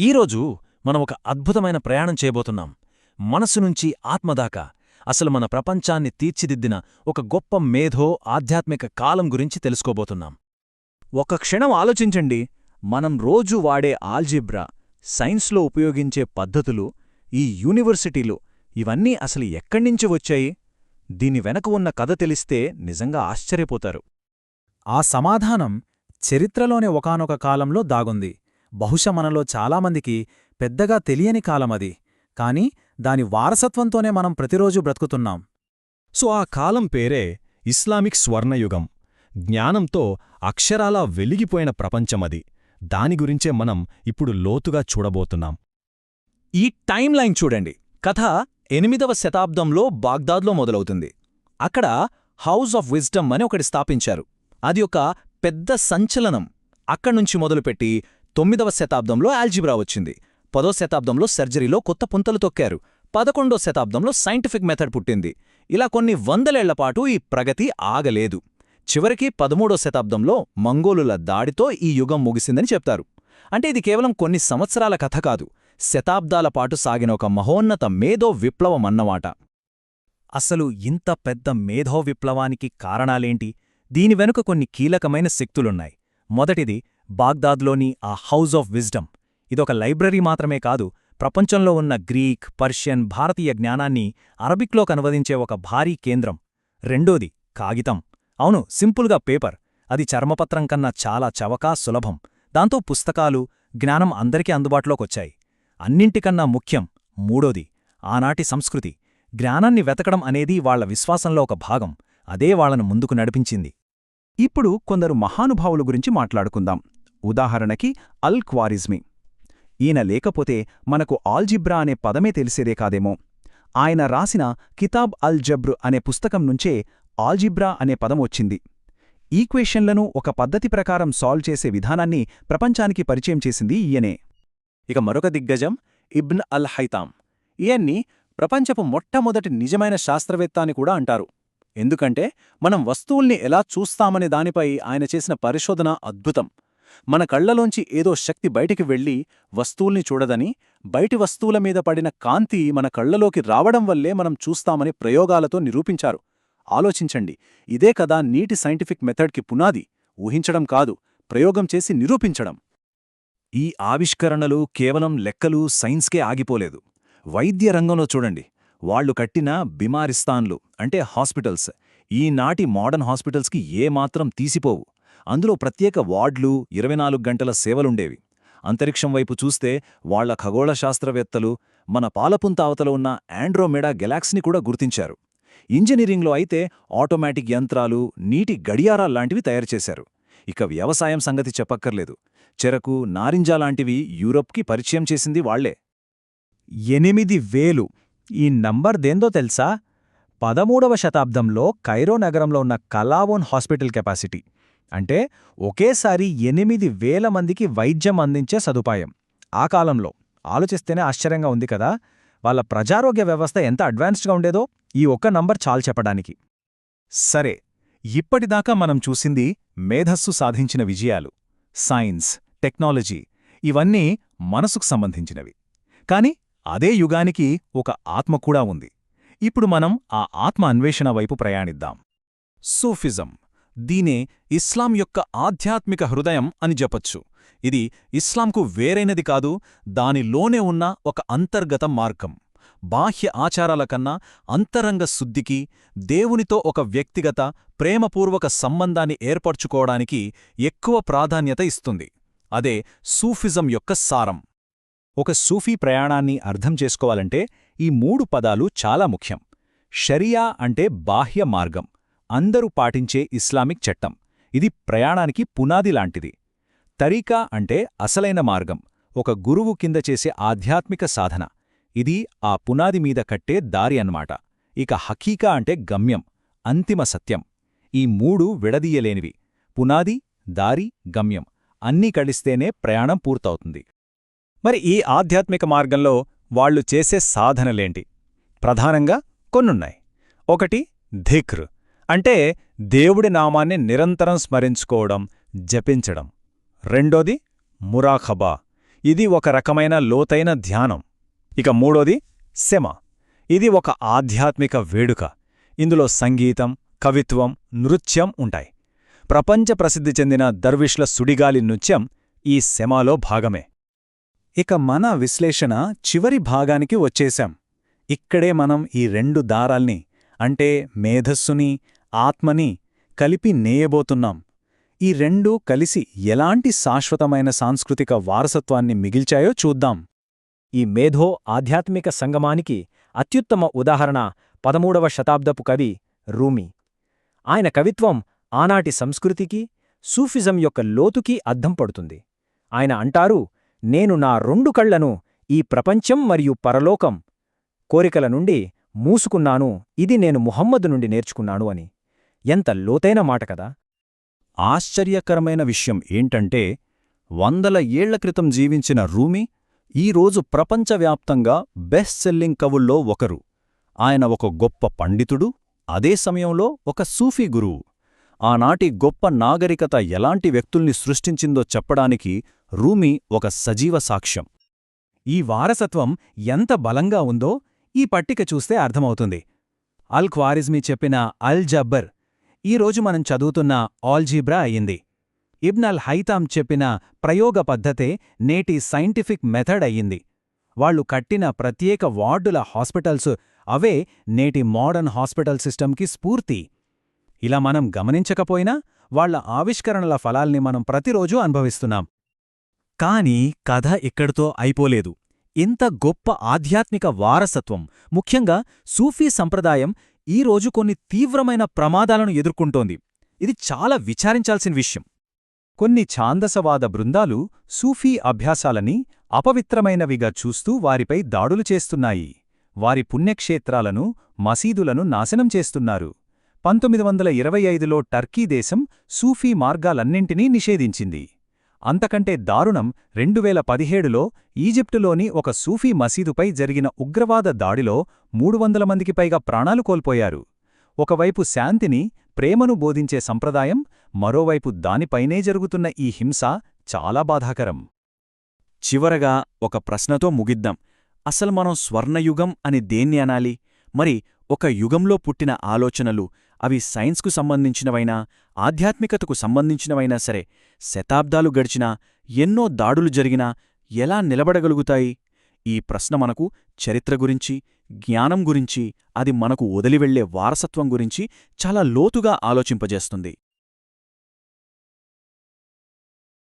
ఈరోజు మనం ఒక అద్భుతమైన ప్రయాణం చేయబోతున్నాం. మనసు నుంచి ఆత్మదాకా అసలు మన ప్రపంచాన్ని తీర్చిదిద్దిన ఒక గొప్ప మేధో ఆధ్యాత్మిక కాలం గురించి తెలుసుకోబోతున్నాం. ఒక క్షణం ఆలోచించండి. మనం రోజు వాడే ఆల్జిబ్రా సైన్స్లో ఉపయోగించే పద్ధతులు ఈ యూనివర్సిటీలు ఇవన్నీ అసలు ఎక్కడ్నించి వచ్చాయి? దీని వెనక ఉన్న కథ తెలిస్తే నిజంగా ఆశ్చర్యపోతారు. ఆ సమాధానం చరిత్రలోనే ఒకానొక కాలంలో దాగుంది. బహుశ మనలో చాలామందికి పెద్దగా తెలియని కాలమది కాని దాని వారసత్వంతోనే మనం ప్రతిరోజూ బ్రతుకుతున్నాం. సో ఆ కాలం పేరే ఇస్లామిక్ స్వర్ణయుగం. జ్ఞానంతో అక్షరాలా వెలిగిపోయిన ప్రపంచమది దాని గురించే మనం ఇప్పుడు లోతుగా చూడబోతున్నాం. ఈ టైం లైన్ చూడండి. కథ ఎనిమిదవ శతాబ్దంలో బాగ్దాద్లో మొదలవుతుంది. అక్కడ హౌస్ ఆఫ్ విజ్డమ్ అని ఒకటి స్థాపించారు. అది ఒక పెద్ద సంచలనం అక్కడ్నుంచి మొదలుపెట్టి తొమ్మిదవ శతాబ్దంలో ఆల్జిబ్రా వచ్చింది. పదో శతాబ్దంలో సర్జరీలో కొత్త పుంతలు తొక్కారు. పదకొండో శతాబ్దంలో సైంటిఫిక్ మెథడ్ పుట్టింది. ఇలా కొన్ని వందలేళ్ళపాటు ఈ ప్రగతి ఆగలేదు. చివరికి పదమూడో శతాబ్దంలో మంగోలుల దాడితో ఈ యుగం ముగిసిందని చెప్తారు. అంటే ఇది కేవలం కొన్ని సంవత్సరాల కథ కాదు. శతాబ్దాల పాటు సాగిన ఒక మహోన్నత మేధో విప్లవమన్నమాట అసలు ఇంత పెద్ద మేధో విప్లవానికి కారణాలేంటి? దీని వెనుక కొన్ని కీలకమైన శక్తులున్నాయి. మొదటిది బాగ్దాద్లోని ఆ హౌస్ ఆఫ్ విజ్డమ్. ఇదొక లైబ్రరీ మాత్రమే కాదు ప్రపంచంలో ఉన్న గ్రీక్ పర్షియన్ భారతీయ జ్ఞానాన్ని అరబిక్లోకి అనువదించే ఒక భారీ కేంద్రం. రెండోది కాగితం. అవును సింపుల్గా పేపర్. అది చర్మపత్రం కన్నా చాలా చవకా సులభం. దాంతో పుస్తకాలు జ్ఞానం అందరికీ అందుబాటులోకొచ్చాయి. అన్నింటికన్నా ముఖ్యం మూడోది ఆనాటి సంస్కృతి. జ్ఞానాన్ని వెతకడం అనేది వాళ్ళ విశ్వాసంలో ఒక భాగం. అదే వాళ్ళను ముందుకు నడిపించింది. ఇప్పుడు కొందరు మహానుభావుల గురించి మాట్లాడుకుందాం. ఉదాహరణకి అల్ క్వారిజ్మి. ఈయన లేకపోతే మనకు ఆల్జిబ్రా అనే పదమే తెలిసేదే కాదేమో. ఆయన రాసిన కితాబ్ అల్ జబ్రు అనే పుస్తకం నుంచే ఆల్జిబ్రా అనే పదం వచ్చింది. ఈక్వేషన్లను ఒక పద్ధతి ప్రకారం సాల్వ్ చేసే విధానాన్ని ప్రపంచానికి పరిచయం చేసింది ఈయనే. ఇక మరొక దిగ్గజం ఇబ్న్ అల్ హైతాం ఈయన్ని ప్రపంచపు మొట్టమొదటి నిజమైన శాస్త్రవేత్త అని కూడా అంటారు. ఎందుకంటే మనం వస్తువుల్ని ఎలా చూస్తామనే దానిపై ఆయన చేసిన పరిశోధన అద్భుతం. మన కళ్ళలోంచి ఏదో శక్తి బయటికి వెళ్ళి వస్తువుల్ని చూడదని బయటి వస్తువుల మీద పడిన కాంతి మన కళ్ళలోకి రావడం వల్లే మనం చూస్తామని ప్రయోగాలతో నిరూపించారు. ఆలోచించండి ఇదే కదా నీటి సైంటిఫిక్ మెథడ్కి పునాది ఊహించడం కాదు ప్రయోగం చేసి నిరూపించడం. ఈ ఆవిష్కరణలు కేవలం లెక్కలు సైన్స్కే ఆగిపోలేదు. వైద్య రంగంలో చూడండి వాళ్ళు కట్టిన బిమారిస్తాన్లు అంటే హాస్పిటల్స్ ఈనాటి మోడర్న్ హాస్పిటల్స్కి ఏమాత్రం తీసిపోవు. అందులో ప్రత్యేక వార్డ్లు ఇరవై నాలుగు గంటల సేవలుండేవి. అంతరిక్షం వైపు చూస్తే వాళ్ళ ఖగోళ శాస్త్రవేత్తలు మన పాలపుంత అవతల ఉన్న ఆండ్రోమెడా గెలాక్స్ని కూడా గుర్తించారు. ఇంజనీరింగ్లో అయితే ఆటోమేటిక్ యంత్రాలు నీటి గడియారాల్లాంటివి తయారు చేశారు. ఇక వ్యవసాయం సంగతి చెప్పక్కర్లేదు. చెరకు నారింజ లాంటివి యూరప్కి పరిచయం చేసింది వాళ్ళే. ఎనిమిది వేలు. ఈ నంబర్ దేందో తెలుసా? పదమూడవ శతాబ్దంలో కైరో నగరంలో ఉన్న కలావోన్ హాస్పిటల్ కెపాసిటీ. అంటే ఒకేసారి ఎనిమిది వేల మందికి వైద్యం అందించే సదుపాయం. ఆ కాలంలో. ఆలోచిస్తేనే ఆశ్చర్యంగా ఉంది కదా. వాళ్ళ ప్రజారోగ్య వ్యవస్థ ఎంత అడ్వాన్స్డ్గా ఉండేదో ఈ ఒక్క నంబర్ చాలు చెప్పడానికి. సరే ఇప్పటిదాకా మనం చూసింది మేధస్సు సాధించిన విజయాలు. సైన్స్ టెక్నాలజీ ఇవన్నీ మనసుకు సంబంధించినవి. కాని అదే యుగానికి ఒక ఆత్మ కూడా ఉంది. ఇప్పుడు మనం ఆ ఆత్మ అన్వేషణ వైపు ప్రయాణిద్దాం. సూఫిజం దీనే ఇస్లాం యొక్క ఆధ్యాత్మిక హృదయం అని చెప్పొచ్చు. ఇది ఇస్లాంకు వేరైనది కాదు దానిలోనే ఉన్న ఒక అంతర్గత మార్గం. బాహ్య ఆచారాల కన్నా అంతరంగ శుద్ధికి దేవునితో ఒక వ్యక్తిగత ప్రేమపూర్వక సంబంధాన్ని ఏర్పరచుకోవడానికి ఎక్కువ ప్రాధాన్యత ఇస్తుంది. అదే సూఫిజం యొక్క సారం. ఒక సూఫీ ప్రయాణాన్ని అర్థం చేసుకోవాలంటే ఈ మూడు పదాలు చాలా ముఖ్యం. షరియా అంటే బాహ్య మార్గం. అందరూ పాటించే ఇస్లామిక్ చట్టం. ఇది ప్రయాణానికి పునాది లాంటిది. తరీకా అంటే అసలైన మార్గం. ఒక గురువు కింద చేసే ఆధ్యాత్మిక సాధన. ఇది ఆ పునాది మీద కట్టే దారి అన్నమాట. ఇక హకీకా అంటే గమ్యం అంతిమ సత్యం. ఈ మూడు విడదీయలేనివి. పునాది దారి గమ్యం. అన్నీ కలిస్తేనే ప్రయాణం పూర్తవుతుంది. మరి ఈ ఆధ్యాత్మిక మార్గంలో వాళ్ళు చేసే సాధనలేంటి? ప్రధానంగా కొన్నున్నాయి. ఒకటి ధిక్ర్. అంటే దేవుడి నామాన్ని నిరంతరం స్మరించుకోవడం జపించడం. రెండోది మురాఖబా. ఇది ఒక రకమైన లోతైన ధ్యానం. ఇక మూడోది శమ ఇది ఒక ఆధ్యాత్మిక వేడుక. ఇందులో సంగీతం కవిత్వం నృత్యం ఉంటాయి. ప్రపంచ ప్రసిద్ధి చెందిన దర్విష్ల సుడిగాలి నృత్యం ఈ శమాలో భాగమే. ఇక మన విశ్లేషణ చివరి భాగానికి వచ్చేశాం. ఇక్కడే మనం ఈ రెండు దారాల్ని అంటే మేధస్సుని ఆత్మని కలిపి నేయబోతున్నాం. ఈ రెండూ కలిసి ఎలాంటి శాశ్వతమైన సాంస్కృతిక వారసత్వాన్ని మిగిల్చాయో చూద్దాం. ఈ మేధో ఆధ్యాత్మిక సంగమానికి అత్యుత్తమ ఉదాహరణ పదమూడవ శతాబ్దపు కవి రూమి. ఆయన కవిత్వం ఆనాటి సంస్కృతికి సూఫిజం యొక్క లోతుకి అద్దం పడుతుంది. ఆయన అంటారు నేను నా రెండు కళ్ళను ఈ ప్రపంచం మరియు పరలోకం కోరికల నుండి మూసుకున్నాను. ఇది నేను ముహమ్మదు నుండి నేర్చుకున్నాను అని. ఎంత లోతైన మాట కదా! ఆశ్చర్యకరమైన విషయం ఏంటంటే వందల ఏళ్ళ క్రితం జీవించిన రూమి ఈరోజు ప్రపంచవ్యాప్తంగా బెస్ట్ సెల్లింగ్ కవుల్లో ఒకరు. ఆయన ఒక గొప్ప పండితుడు అదే సమయంలో ఒక సూఫీ గురువు. ఆనాటి గొప్ప నాగరికత ఎలాంటి వ్యక్తుల్ని సృష్టించిందో చెప్పడానికి రూమి ఒక సజీవ సాక్ష్యం. ఈ వారసత్వం ఎంత బలంగా ఉందో ఈ పట్టిక చూస్తే అర్థమవుతుంది. అల్ ఖ్వారిజ్మీ చెప్పిన అల్ జబ్బర్ ఈరోజు మనం చదువుతున్న ఆల్జీబ్రా అయింది ఇబ్నల్ హైతాం చెప్పిన ప్రయోగ పద్ధతే నేటి సైంటిఫిక్ మెథడ్ అయ్యింది. వాళ్ళు కట్టిన ప్రత్యేక వార్డుల హాస్పిటల్స్ అవే నేటి మోడర్న్ హాస్పిటల్ సిస్టమ్కి స్ఫూర్తి. ఇలా మనం గమనించకపోయినా వాళ్ళ ఆవిష్కరణల ఫలాల్ని మనం ప్రతిరోజూ అనుభవిస్తున్నాం. కాని కథ ఇక్కడితో అయిపోలేదు. ఇంత గొప్ప ఆధ్యాత్మిక వారసత్వం ముఖ్యంగా సూఫీ సంప్రదాయం ఈరోజు కొన్ని తీవ్రమైన ప్రమాదాలను ఎదుర్కొంటోంది. ఇది చాలా విచారించాల్సిన విషయం. కొన్ని ఛాందసవాద బృందాలు సూఫీ అభ్యాసాలని అపవిత్రమైనవిగా చూస్తూ వారిపై దాడులు చేస్తున్నాయి. వారి పుణ్యక్షేత్రాలను మసీదులను నాశనం చేస్తున్నారు. పంతొమ్మిది వందల ఇరవై ఐదులో టర్కీ దేశం సూఫీ మార్గాలన్నింటినీ నిషేధించింది. అంతకంటే దారుణం రెండువేల పదిహేడులో ఈజిప్టులోని ఒక సూఫీ మసీదుపై జరిగిన ఉగ్రవాద దాడిలో మూడు వందల మందికి పైగా ప్రాణాలు కోల్పోయారు. ఒకవైపు శాంతిని ప్రేమను బోధించే సంప్రదాయం మరోవైపు దానిపైనే జరుగుతున్న ఈ హింస చాలా బాధాకరం. చివరగా ఒక ప్రశ్నతో ముగిద్దాం. అసలు మనం స్వర్ణయుగం అని దేన్ని అనాలి? మరి ఒక యుగంలో పుట్టిన ఆలోచనలు అవి సైన్స్కు సంబంధించినవైనా ఆధ్యాత్మికతకు సంబంధించినవైనా సరే శతాబ్దాలు గడిచినా ఎన్నో దాడులు జరిగినా ఎలా నిలబడగలుగుతాయి? ఈ ప్రశ్న మనకు చరిత్ర గురించి జ్ఞానం గురించి అది మనకు వదిలివెళ్ళే వారసత్వం గురించి చాలా లోతుగా ఆలోచింపజేస్తుంది.